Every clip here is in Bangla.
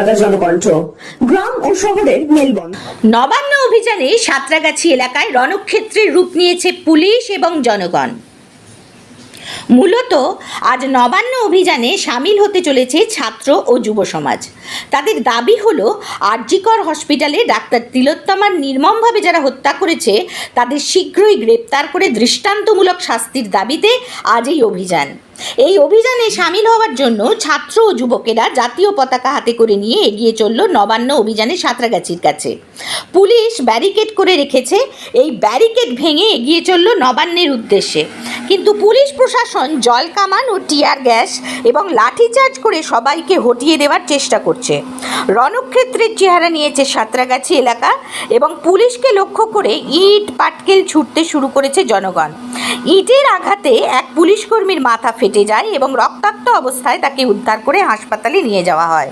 কলকাতা জনকণ্ঠ গ্রাম ও শহরের মেলবন্ধন। নবান্ন অভিযানে সাঁতরাগাছি এলাকায় রণক্ষেত্রের রূপ নিয়েছে পুলিশ এবং জনগণ। মূলত আজ নবান্ন অভিযানে সামিল হতে চলেছে ছাত্র ও যুব সমাজ। তাদের দাবি হলো, আরজিকর হসপিটালে ডাক্তার তিলোত্তমার নির্মমভাবে যারা হত্যা করেছে, তাদের শীঘ্রই গ্রেপ্তার করে দৃষ্টান্তমূলক শাস্তির দাবিতে আজ এই অভিযান। এই অভিযানে সামিল হওয়ার জন্য ছাত্র ও যুবকেরা জাতীয় পতাকা হাতে করে নিয়ে এগিয়ে চলল নবান্ন অভিযানে সাঁতরাগাছির কাছে। পুলিশ ব্যারিকেড করে রেখেছে, এই ব্যারিকেড ভেঙে এগিয়ে চলল নবান্নের উদ্দেশ্যে। কিন্তু পুলিশ প্রশাসন জল কামান ও টিয়ার গ্যাস এবং লাঠিচার্জ করে সবাইকে হটিয়ে দেওয়ার চেষ্টা করছে। রণক্ষেত্রের চেহারা নিয়েছে সাঁতরাগাছি এলাকা এবং পুলিশকে লক্ষ্য করে ইট, পাটকেল ছুটতে শুরু করেছে জনগণ। ইটের আঘাতে এক পুলিশ কর্মীর মাথা ফেটে যায় এবং রক্তাক্ত অবস্থায় তাকে উদ্ধার করে হাসপাতালে নিয়ে যাওয়া হয়।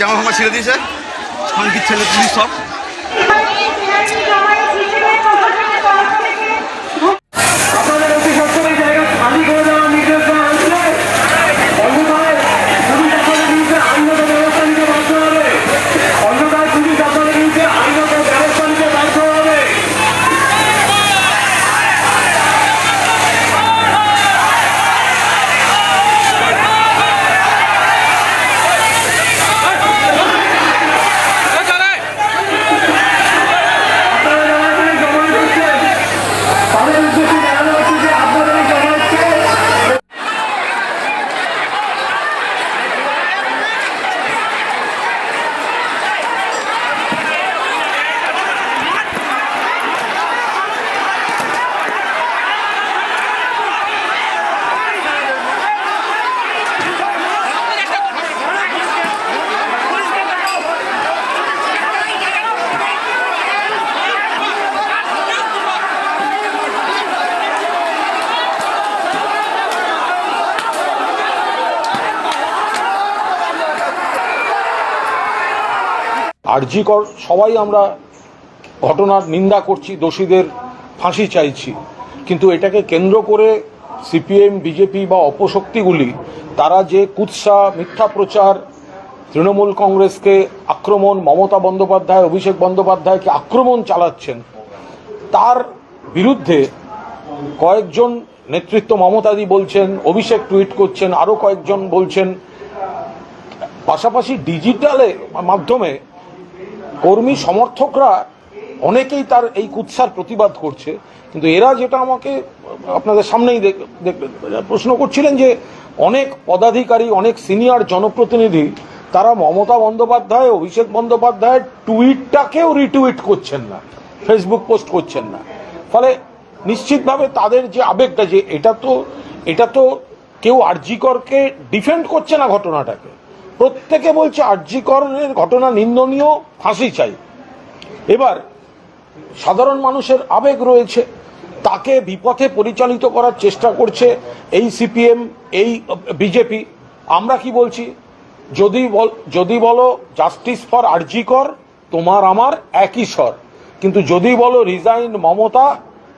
জামা ফামা ছিঁড়ে দিয়েছে। খানকির ছেলে পুলিশ সব আপনাদের অতি সত্তর এই জায়গা খালি করে দেওয়ার নির্দেশ দেওয়া হয়েছিল অন্যথায় পুলিশ আপনাদের বিরুদ্ধে আইনত ব্যবস্থা নিতে বাধ্য হবে অন্যথায় পুলিশ আপনাদের বিরুদ্ধে আইনত ব্যবস্থা নিতে বাধ্য হবে আপনারা যারা এখানে জমায়েত হচ্ছেন তাদের উদ্দেশ্যে জানানো হচ্ছে যে আপনাদের এই জমায়েতকে আরজিকর, সবাই আমরা ঘটনার নিন্দা করছি, দোষীদের ফাঁসি চাইছি। কিন্তু এটাকে কেন্দ্র করে সিপিএম, বিজেপি বা অপশক্তিগুলি, তারা যে কুৎসা, মিথ্যা প্রচার, তৃণমূল কংগ্রেসকে আক্রমণ, মমতা বন্দ্যোপাধ্যায়, অভিষেক বন্দ্যোপাধ্যায়কে আক্রমণ চালাচ্ছেন, তার বিরুদ্ধে কয়েকজন নেতৃত্ব মমতাদি বলছেন, অভিষেক টুইট করছেন আরও কয়েকজন বলছেন, পাশাপাশি ডিজিটালে মাধ্যমে কর্মী সমর্থকরা অনেকেই তার এই কুৎসার প্রতিবাদ করছে, কিন্তু এরা যেটা আমাকে আপনাদের সামনেই প্রশ্ন করছিলেন যে অনেক পদাধিকারী, অনেক সিনিয়র জনপ্রতিনিধি তারা মমতা বন্দ্যোপাধ্যায়, অভিষেক বন্দ্যোপাধ্যায়ের টুইটটাকেও রিটুইট করছেন না, ফেসবুক পোস্ট করছেন না। ফলে নিশ্চিতভাবে তাদের যে আবেগটা যে এটা তো এটা তো কেউ আরজিকরকে ডিফেন্ড করছে না ঘটনাটাকে। প্রত্যেকে বলছে আরজিকরের ঘটনা নিন্দনীয়, ফাঁসি চাই। এবার সাধারণ মানুষের আবেগ রয়েছে, তাকে বিপথে পরিচালিত করার চেষ্টা করছে এই সিপিএম, এই বিজেপি। আমরা কি বলছি? যদি বল, যদি বলো জাস্টিস ফর আরজিকর তোমার আমার একই স্বর। কিন্তু যদি বলো রিজাইন মমতা,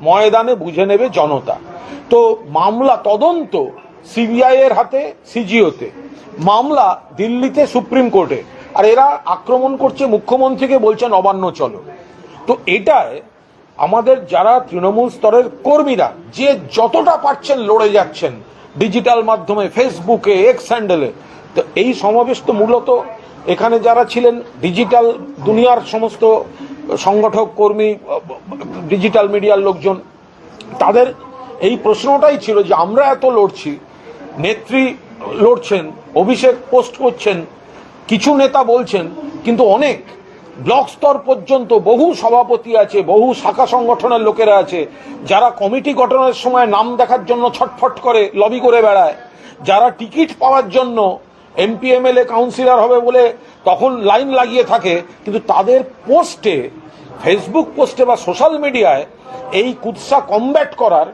ময়দানে বুঝে নেবে জনতা। তো মামলা তদন্ত সিবিআই এর হাতে, সিজিওতে। মামলা দিল্লিতে সুপ্রিম কোর্টে। আর এরা আক্রমণ করছে মুখ্যমন্ত্রীকে বলছে নবান্ন, চলো। তো এটায় আমাদের যারা তৃণমূল স্তরের কর্মীরা, যে যতটা পারছেন লড়ে যাচ্ছেন, ডিজিটাল মাধ্যমে, ফেসবুকে এক্স হ্যান্ডেলে তো এই সমাবেশ তো মূলত এখানে যারা ছিলেন, ডিজিটাল দুনিয়ার সমস্ত সংগঠক, কর্মী, ডিজিটাল মিডিয়ার লোকজন, তাদের এই প্রশ্নটাই ছিল যে আমরা এত লড়ছি নেত্রী লড়ছেন, অভিষেক পোস্ট করছেন, কিছু নেতা বলছেন, কিন্তু অনেক। ব্লক স্তর পর্যন্ত বহু সভাপতি আছে, বহু শাখা সংগঠনের লোকেরা আছে, যারা কমিটি গঠনের সময় নাম দেখার জন্য ছটফট করে, লবি করে বেড়ায়। যারা টিকিট পাওয়ার জন্য এমপি, এমএলএ, কাউন্সিলর হবে বলে তখন লাইন লাগিয়ে থাকে, কিন্তু তাদের পোস্টে, ফেসবুক পোস্টে বা সোশ্যাল মিডিয়ায় এই কুৎসা কমব্যাট করার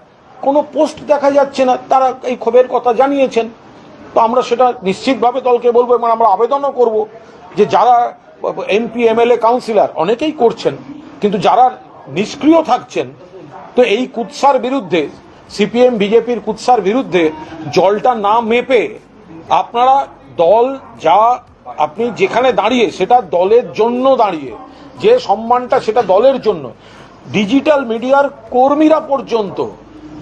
কোনো পোস্ট দেখা যাচ্ছে না, তারা এই ক্ষোভের কথা জানিয়েছেন। তো আমরা সেটা নিশ্চিতভাবে দলকে বলব এবং আমরা আবেদনও করব যে যারা এমপি, এমএলএ, কাউন্সিলর অনেকেই করছেন, কিন্তু যারা নিষ্ক্রিয় থাকছেন, তো এই কুৎসার বিরুদ্ধে, সিপিএম, বিজেপির কুৎসার বিরুদ্ধে জলটা না মেপে আপনারা দল যা আপনি যেখানে দাঁড়িয়ে সেটা দলের জন্য দাঁড়িয়ে, যে সম্মানটা সেটা দলের জন্য, ডিজিটাল মিডিয়ার কর্মীরা পর্যন্ত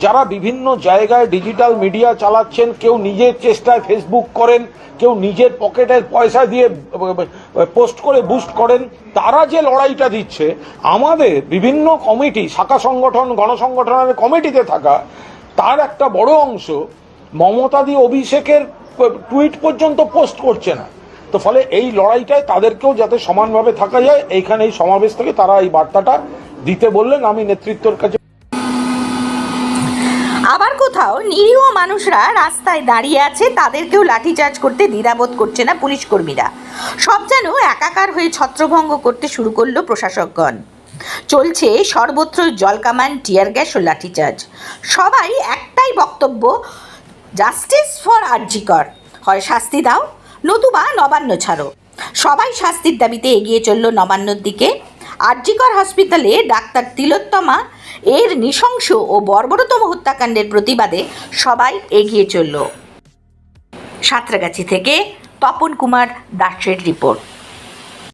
যারা বিভিন্ন জায়গায় ডিজিটাল মিডিয়া চালাচ্ছেন, কেউ নিজের চেষ্টায় ফেসবুক করেন, কেউ নিজের পকেটের পয়সা দিয়ে পোস্ট করে বুস্ট করেন, তারা যে লড়াইটা দিচ্ছে, আমাদের বিভিন্ন কমিটি শাখা সংগঠন, গণসংগঠনের কমিটিতে থাকা, তার একটা বড় অংশ মমতাদি অভিষেকের টুইট পর্যন্ত পোস্ট করছে না। তো ফলে এই লড়াইটায় তাদেরকেও যাতে সমানভাবে থাকা যায় এইখানে এই সমাবেশ থেকে তারা এই বার্তাটা দিতে বললেন। আমি নেতৃত্বর কাছে কোথাও নিরীহ মানুষরা রাস্তায় দাঁড়িয়ে আছে, তাদেরকেও লাঠিচার্জ করতে দ্বিধাবোধ করছে না পুলিশ কর্মীরা সব যেন একাকার হয়ে ছত্রভঙ্গ করতে শুরু করল প্রশাসকগণ। চলছে সর্বত্র জলকামান, টিয়ার গ্যাস ও লাঠিচার্জ। সবাই একটাই বক্তব্য, জাস্টিস ফর আরজিকর হয় শাস্তি দাও, নতুবা নবান্ন ছাড়ো। সবাই শাস্তির দাবিতে এগিয়ে চলল নবান্নর দিকে। আরজিকর হসপিটালে ডাক্তার তিলোত্তমা এর নৃশংস ও বর্বরতম হত্যাকাণ্ডের প্রতিবাদে সবাই এগিয়ে চলল। সাঁতরাগাছি থেকে তপন কুমার দাসের রিপোর্ট।